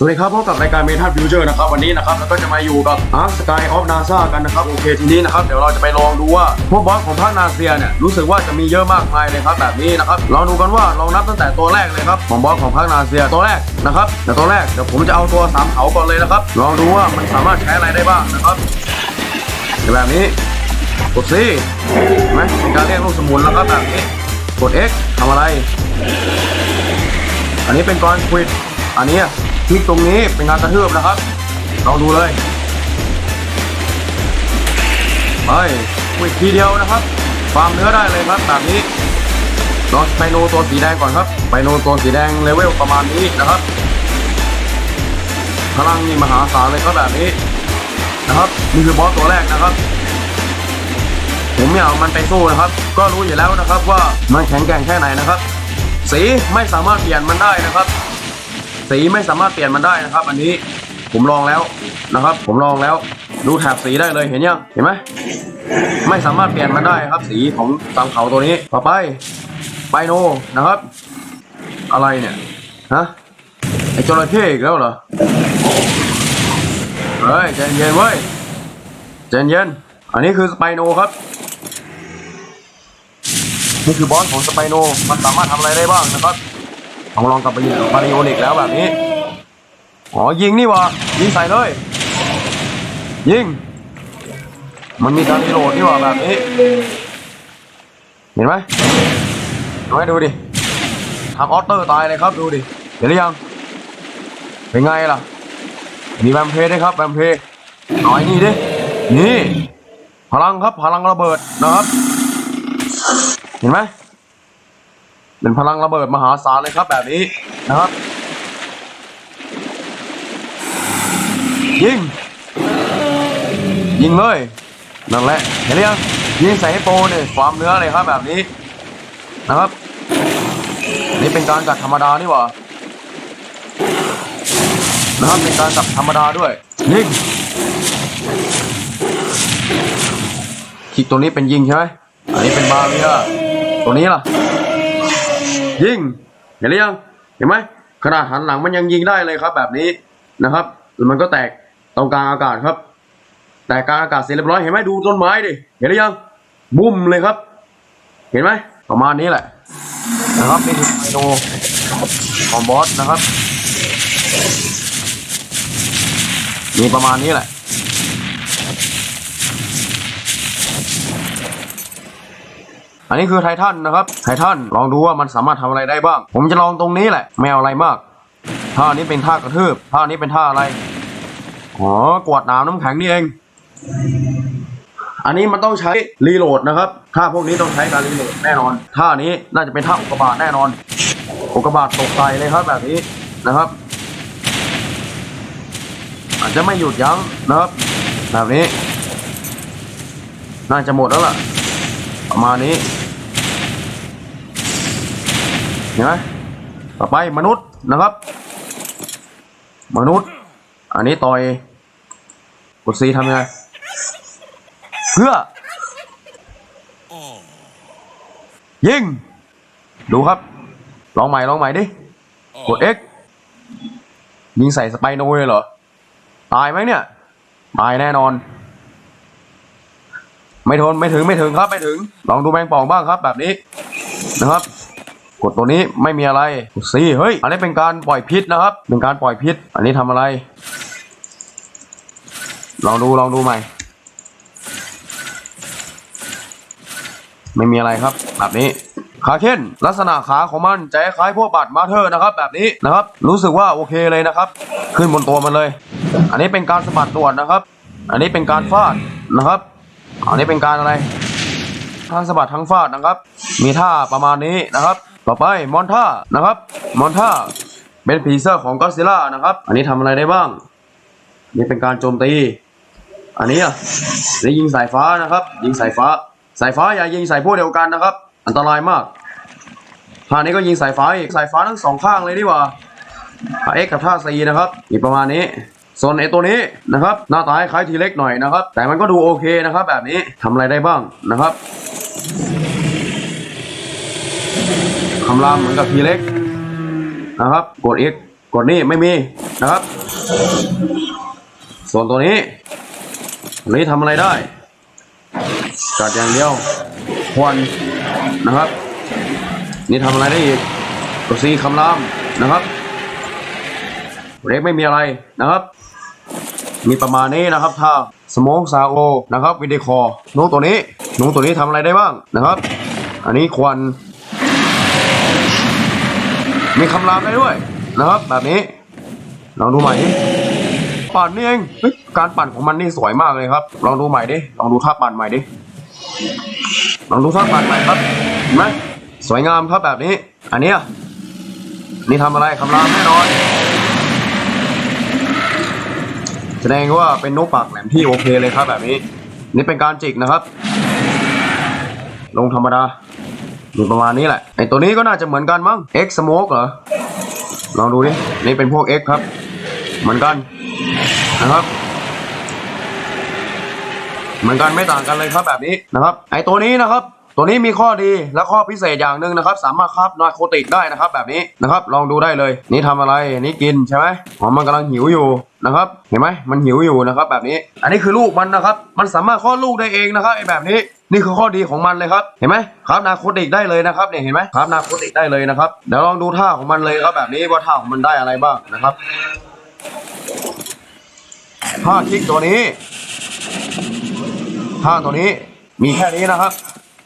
สวัสดีครับพบกับรายการเมทัลฟิวเจอร์นะครับวันนี้นะครับแล้วก็จะมาอยู่กับอาร์สกายออฟนาซากันนะครับโอเคทีนี้นะครับเดี๋ยวเราจะไปลองดูว่าพวกบอสของภาคนาเซียเนี่ยรู้สึกว่าจะมีเยอะมากมายเลยครับแบบนี้นะครับเราดูกันว่าเรานับตั้งแต่ตัวแรกเลยครับของบอสของภาคนาเซียตัวแรกนะครับเดี๋ยวตัวแรกเดี๋ยวผมจะเอาตัวสามเขาก่อนเลยนะครับลองดูว่ามันสามารถใช้อะไรได้บ้างนะครับแบบนี้กด C เห็นไหมเป็นการเรียกลูกสมุนแล้วครับแบบนี้กด X ทำอะไร อันนี้เป็นกรควิดอันนี้ คลิกตรงนี้เป็นงานกระเทือบนะครับลองดูเลยไปควิดทีเดียวนะครับฟาร์มเนื้อได้เลยครับแบบนี้ลองไปโนตัวสีแดงก่อนครับไปโนตัวสีแดงเลเวลประมาณนี้นะครับพลังนี่มหาศาลเลยครับแบบนี้นะครับนี่คือบอสตัวแรกนะครับ ผมไม่เอามันไปสู้นะครับ ก็รู้อยู่แล้วนะครับว่ามันแข็งแกร่งแค่ไหนนะครับ สีไม่สามารถเปลี่ยนมันได้นะครับ สีไม่สามารถเปลี่ยนมันได้นะครับ อันนี้ผมลองแล้วนะครับ ผมลองแล้วดูแถบสีได้เลยเห็นยังเห็นไหมไม่สามารถเปลี่ยนมันได้ครับ สีของตามเขาตัวนี้ต่อไปไปโนนะครับ อะไรเนี่ยฮะไอจระเข้อีกแล้วเหรอเฮ้ยใจเย็นเว้ยใจเย็นอันนี้คือสไปโนครับนี่คือบอสของสไปโนมันสามารถทำอะไรได้บ้างนะครับ ลองลองกลับไปยิงบาริโอนิกแล้วแบบนี้ อ๋อยิงนี่วะยิงใส่เลย ยิง มันมีการรีโหลดนี่ว่าแบบนี้ เห็นไหมเอาให้ดูดิทำออเตอร์ตายเลยครับดูดิ เห็นหรือยัง เป็นไงล่ะ มีแวมเพลด้วยครับแวมเพลเอาไอ้นี่ดิ นี่ พลังครับพลังระเบิดนะครับ เห็นไหม เป็นพลังระเบิดมหาศาลเลยครับแบบนี้นะครับ ยิง ยิงเลย นั่นแหละ เห็นหรือยังยิงใส่ให้โปรเนี่ยความเนื้อเลยครับแบบนี้นะครับ นี่เป็นการจัดธรรมดานี่หว่านะครับเป็นการจัดธรรมดาด้วยยิงคลิกตัวนี้เป็นยิงใช่ไหมอันนี้เป็นบาเรียตัวนี้ล่ะ ยิงเห็นหรือยังเห็นไหมขนาดหันหลังมันยังยิงได้เลยครับ แบบนี้นะครับมันก็แตกตรงกลางอากาศครับ แตกกลางอากาศเสร็จเรียบร้อยเห็นไหมดูต้นไม้ดิเห็นหรือยังบุ้มเลยครับ เห็นไหมประมาณนี้แหละ นะครับนี่คือไมโนของบอสนะครับมีประมาณนี้แหละ อันนี้คือไททันนะครับ ไททันลองดูว่ามันสามารถทำอะไรได้บ้าง ผมจะลองตรงนี้แหละ ไม่เอาอะไรมาก ท่านี้เป็นท่ากระทืบ ท่านี้เป็นท่าอะไร อ๋อ กวดน้ำน้ำแข็งนี่เอง อันนี้มันต้องใช้รีโหลดนะครับ ท่าพวกนี้ต้องใช้การรีโหลดแน่นอน ท่านี้น่าจะเป็นท่าอุกกาบาตแน่นอน อุกกาบาตตกใจเลยครับแบบนี้นะครับ อาจจะไม่หยุดยั้งนะครับ แบบนี้ น่าจะหมดแล้วล่ะ ประมาณนี้ เห็นไหมต่อไปมนุษย์นะครับ มนุษย์ อันนี้ต่อยกดซีทำยังไงเพื่อ ยิง ดูครับ ลองใหม่ลองใหม่ดิ กด X ยิงใส่สไปโนเลยเหรอ ตายไหมเนี่ย ตายแน่นอน ไม่ทนไม่ถึงไม่ถึงครับไม่ถึง ลองดูแมงป่องบ้างครับแบบนี้นะครับ กดตัวนี้ไม่มีอะไรกดซีเฮ้ย อันนี้เป็นการปล่อยพิษนะครับ เป็นการปล่อยพิษ อันนี้ทำอะไร ลองดูลองดูใหม่ ไม่มีอะไรครับ แบบนี้ขาเค้นลักษณะขาของมันจะคล้ายพวกบัตรมาเธอร์นะครับ แบบนี้นะครับ รู้สึกว่าโอเคเลยนะครับ ขึ้นบนตัวมันเลย อันนี้เป็นการสะบัดตรวจนะครับ อันนี้เป็นการฟาดนะครับ อันนี้เป็นการอะไรทั้งสะบัดทั้งฟาดนะครับ มีท่าประมาณนี้นะครับ ต่อไปมอนท่านะครับ มอนท่าเป็นผีเสื้อของก็ซิลล่านะครับ อันนี้ทำอะไรได้บ้าง นี่เป็นการโจมตี อันนี้อะนี่ยิงสายฟ้านะครับ ยิงสายฟ้า สายฟ้าอย่ายิงใส่พวกเดียวกันนะครับ อันตรายมากท่านี้ก็ยิงสายฟ้าอีก สายฟ้าทั้งสองข้างเลยดีกว่าท่า X กับท่า C นะครับ อีกประมาณนี้ ส่วนไอตัวนี้นะครับหน้าตาคล้ายทีเล็กหน่อยนะครับ แต่มันก็ดูโอเคนะครับ แบบนี้ทำอะไรได้บ้างนะครับคำรามเหมือนกับทีเล็กนะครับ กด X กดนี่ไม่มีนะครับ ส่วนตัวนี้ตัวนี้ทำอะไรได้กัดอย่างเดียวควันนะครับ นี่ทำอะไรได้อีกตัวซีคำรามนะครับเล็กไม่มีอะไรนะครับ มีประมาณนี้นะครับถ้าสมองซาโอนะครับวิดีคอหนูตัวนี้หนูตัวนี้ทำอะไรได้บ้างนะครับ อันนี้ควัน มีคำรามได้ด้วยนะครับ แบบนี้ลองดูใหม่ปั่นนี่เองการปั่นของมันนี่สวยมากเลยครับ ลองดูใหม่ดิลองดูท่าปั่นใหม่ดิลองดูท่าปั่นใหม่ครับเห็นไหมสวยงามครับแบบนี้ อันนี้นี่ทำอะไรคำรามแน่นอน ดงว่าเป็นนกปากแหลมที่โอเคเลยครับแบบนี้ นี่เป็นการจิกนะครับ ลงธรรมดาดูประมาณนี้แหละ ไอตัวนี้ก็น่าจะเหมือนกันมั้ง X Smoke เหรอ ลองดูดิ นี่เป็นพวก X ครับ เหมือนกันนะครับ เหมือนกันไม่ต่างกันเลยครับแบบนี้นะครับ ไอตัวนี้นะครับ ตัวนี้มีข้อดีและข้อพิเศษอย่างหนึ่งนะครับ สามารถคาบนาโคติกได้นะครับ แบบนี้นะครับ ลองดูได้เลย นี่ทำอะไรนี่กินใช่ไหมอ๋อมันกำลังหิวอยู่นะครับ เห็นไหมมันหิวอยู่นะครับ แบบนี้ อันนี้คือลูกมันนะครับ มันสามารถคลอดลูกได้เองนะครับไอแบบนี้นี่คือข้อดีของมันเลยครับ เห็นไหมครับนาโคติกได้เลยนะครับเนี่ยเห็นไหมครับนาโคติกได้เลยนะครับเดี๋ยวลองดูท่าของมันเลยครับแบบนี้ว่าท่าของมันได้อะไรบ้างนะครับท่าคลิกตัวนี้ท่าตัวนี้มีแค่นี้นะครับ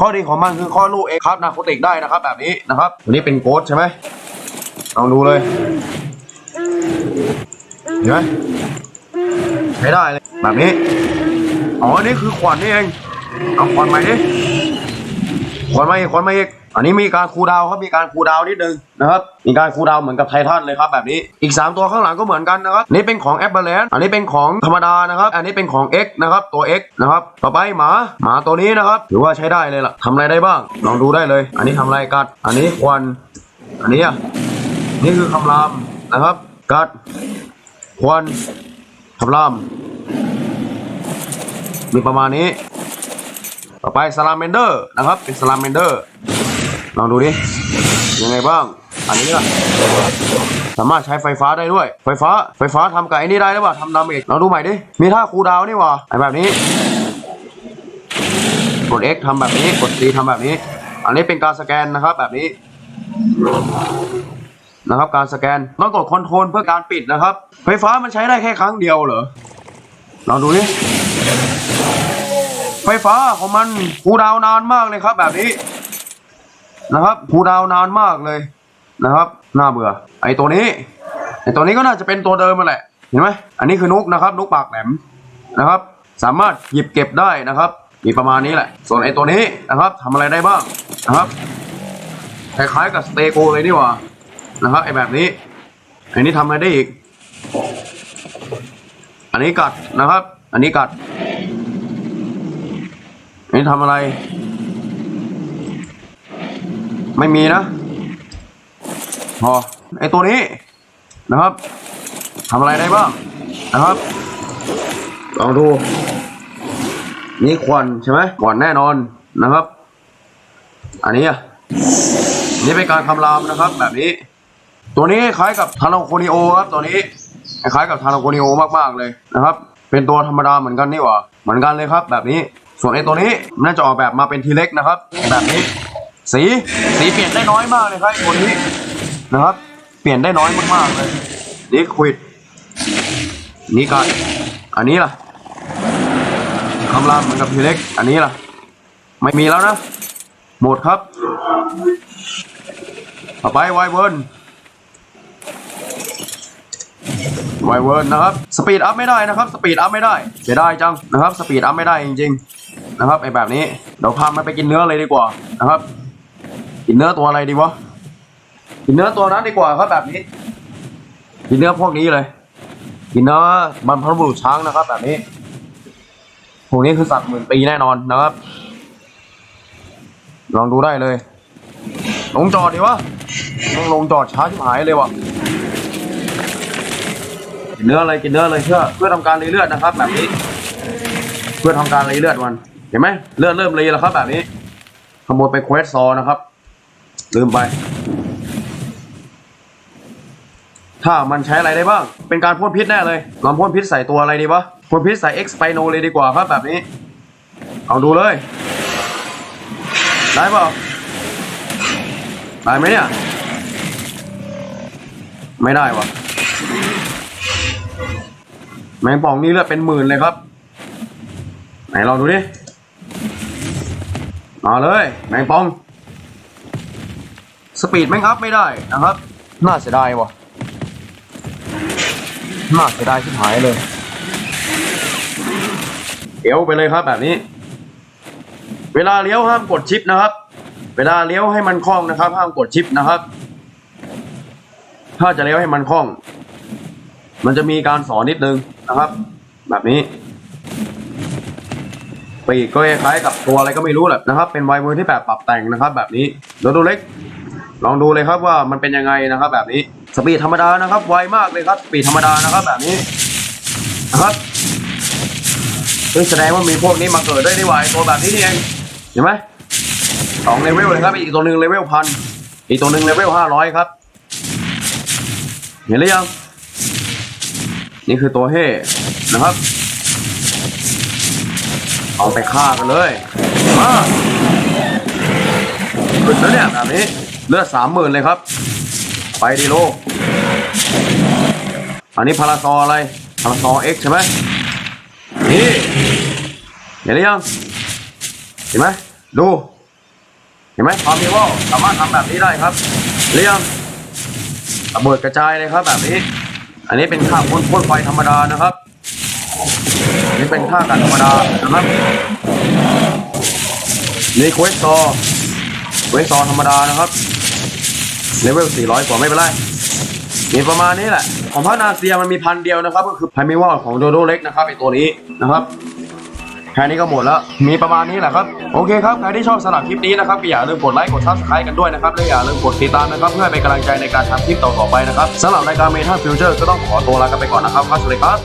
ข้อดีของมันคือข้อลูกเองครับนาโคติกได้นะครับ แบบนี้นะครับอันนี้เป็นโกดใช่ไหมลองดูเลยเห็นไหมใช้ได้เลยแบบนี้อ๋ออันนี้คือขวัญนี่เองเอาขวัญใหม่ดิขวัญใหม่ขวัญมาอีก อันนี้มีการคูดาวครับมีการคูดาวนิดนึงนะครับมีการคูดาวเหมือนกับไททันเลยครับแบบนี้อีก 3 ตัวข้างหลังก็เหมือนกันนะครับนี่เป็นของแอปเปิลแลนอันนี้เป็นของธรรมดานะครับ อันนี้เป็นของ X นะครับตัว X นะครับต่อไปหมาหมาตัวนี้นะครับถือว่าใช้ได้เลยล่ะทำอะไรได้บ้าง ลองดูได้เลย อันนี้ทำอะไรกัด อันนี้ควันอันนี้อะนี่คือคำรามนะครับกัดควันคำราม มีประมาณนี้ ต่อไปสลามเมนเดอร์นะครับเป็นสลามเมนเดอร์ ลองดูดิยังไงบ้าง อันนี้ล่ะสามารถใช้ไฟฟ้าได้ด้วย ไฟฟ้า ไฟฟ้าทำกับไอ้นี่ได้หรือเปล่าทำดาเมจลองดูใหม่ดิ มีท่าคูดาวนี่หว่าไอ้แบบนี้ กด X ทำแบบนี้ กด C ทำแบบนี้ อันนี้เป็นการสแกนนะครับแบบนี้นะครับการสแกนต้องกดคอนโทรลเพื่อการปิดนะครับ ไฟฟ้ามันใช้ได้แค่ครั้งเดียวเหรอลองดูดิไฟฟ้าของมันคูดาวน์นานมากเลยครับแบบนี้ นะครับคูดาวนานมากเลยนะครับ น่าเบื่อ ไอตัวนี้ ไอตัวนี้ก็น่าจะเป็นตัวเดิมมาแหละ เห็นไหมอันนี้คือนุกนะครับ นุกปากแหลมนะครับ สามารถหยิบเก็บได้นะครับ มีประมาณนี้แหละ ส่วนไอตัวนี้นะครับทำอะไรได้บ้างนะครับ คล้ายๆกับสเตโกเลยนี่หว่า นะครับไอแบบนี้ อันนี้ทำอะไรได้อีก อันนี้กัดนะครับ อันนี้กัด อันนี้ทำอะไร ไม่มีนะพอไอตัวนี้นะครับทำอะไรได้บ้างนะครับลองดูนี่ควันใช่ไหมควันแน่นอนนะครับ อันนี้อะนี่เป็นการคำรามนะครับ แบบนี้ ตัวนี้คล้ายกับทาราโคนิโอครับตัวนี้คล้ายกับทาราโคนิโอมากๆเลยนะครับ เป็นตัวธรรมดาเหมือนกันนี่หว่าเหมือนกันเลยครับ แบบนี้ส่วนไอ้ตัวนี้น่าจะออกแบบมาเป็นทีเล็กนะครับ แบบนี้ สีสีเปลี่ยนได้น้อยมากเลยครับไอ้ตัวนี้นะครับ เปลี่ยนได้น้อยมากๆเลยนี่ควิดนี่กันอันนี้ล่ะคำรามเหมือนกับทีเล็ก อันนี้ล่ะ ไม่มีแล้วนะ หมดครับต่อไปไวเวิร์นไวเวิร์นนะครับ สปีดอัพไม่ได้นะครับ สปีดอัพไม่ได้เสียดายจังนะครับ สปีดอัพไม่ได้จริงๆนะครับไอแบบนี้ เดี๋ยวพามันไปกินเนื้อเลยดีกว่านะครับ กินเนื้อตัวอะไรดีวะกินเนื้อตัวนั้นดีกว่าครับแบบนี้กินเนื้อพวกนี้เลยกินเนื้อบรรพบุรุษช้างนะครับ แบบนี้พวกนี้คือสัตว์หมื่นปีแน่นอนนะครับ ลองดูได้เลย ลงจอดดีวะต้องลงจอดช้าชิบหายเลยวะกินเนื้ออะไรกินเนื้อเลยเพื่อเพื่อทำการรีเลือดนะครับ แบบนี้ เพื่อทำการรีเลือดมัน เห็นไหมเลือดเริ่มรีแล้วครับ แบบนี้ขโมยไปเควสซอนะครับ ลืมไป ถ้ามันใช้อะไรได้บ้าง เป็นการพ่นพิษแน่เลยลองพ่นพิษใส่ตัวอะไรดีวะพ่นพิษใส่ X ไปโนเลยดีกว่าครับแบบนี้ เอาดูเลย ได้เปล่าได้ไหมเนี่ย ไม่ได้วะแมงป่องนี่เลือดเป็นหมื่นเลยครับ ไหนลองดูดิ มาเลย แมงป่อง สปีดแม่งอัพไม่ได้นะครับ น่าเสียดายวะน่าเสียดายที่หายเลยเอวไปเลยครับแบบนี้ เวลาเลี้ยวห้ามกดชิปนะครับ เวลาเลี้ยวให้มันคล่องนะครับ ห้ามกดชิปนะครับ ถ้าจะเลี้ยวให้มันคล่อง มันจะมีการสอนนิดนึงนะครับ แบบนี้ปีกก็คล้ายๆกับตัวอะไรก็ไม่รู้แหละนะครับ เป็นไวเวอร์ที่แบบปรับแต่งนะครับ แบบนี้เดี๋ยวดูเล็ก ลองดูเลยครับว่ามันเป็นยังไงนะครับ แบบนี้สปีดธรรมดานะครับ ไวมากเลยครับสปีดธรรมดานะครับ แบบนี้นะครับเฮ้ยแสดงว่ามีพวกนี้มาเกิดได้ได้ไวตัวแบบนี้นี่เองเห็นไหมสองเลเวลเลยครับ อีกตัวหนึ่งเลเวลพันอีกตัวหนึ่งเลเวลห้าร้อยครับ เห็นหรือยัง นี่คือตัวเฮ่นะครับ เอาไปฆ่ากันเลยมาขึ้นแล้วเนี่ยแบบนี้ เลือดสามหมื่นเลยครับ ไปดีโล อันนี้พาราซออะไร พาราซอเอ็กใช่ไหมนี่เห็นหรือยัง เห็นไหมดู เห็นไหมความมีว่าสามารถทำแบบนี้ได้ครับเรือยังระเบิดกระจายเลยครับแบบนี้ อันนี้เป็นค่าพ่นพ่นไฟธรรมดานะครับ อันนี้เป็นค่ากันธรรมดานะครับนี่เควสซอ เวสซอธรรมดานะครับเลเวล 400 กว่าไม่เป็นไร มีประมาณนี้แหละ ของพระนาเซียมันมีพันเดียวนะครับ ก็คือไพมิวอลของโดโดเล็กนะครับไอตัวนี้นะครับแค่นี้ก็หมดแล้ว มีประมาณนี้แหละครับ โอเคครับ ใครที่ชอบสำหรับคลิปนี้นะครับก็อย่าลืมกดไลค์ กดซับสไครต์กันด้วยนะครับ และอย่าลืมกดติดตามนะครับ เพื่อเป็นกำลังใจในการทำคลิปต่อๆไปนะครับสำหรับรายการเมทัลฟิวเจอร์ก็ต้องขอตัวลากันไปก่อนนะครับครับสวัสดีครับ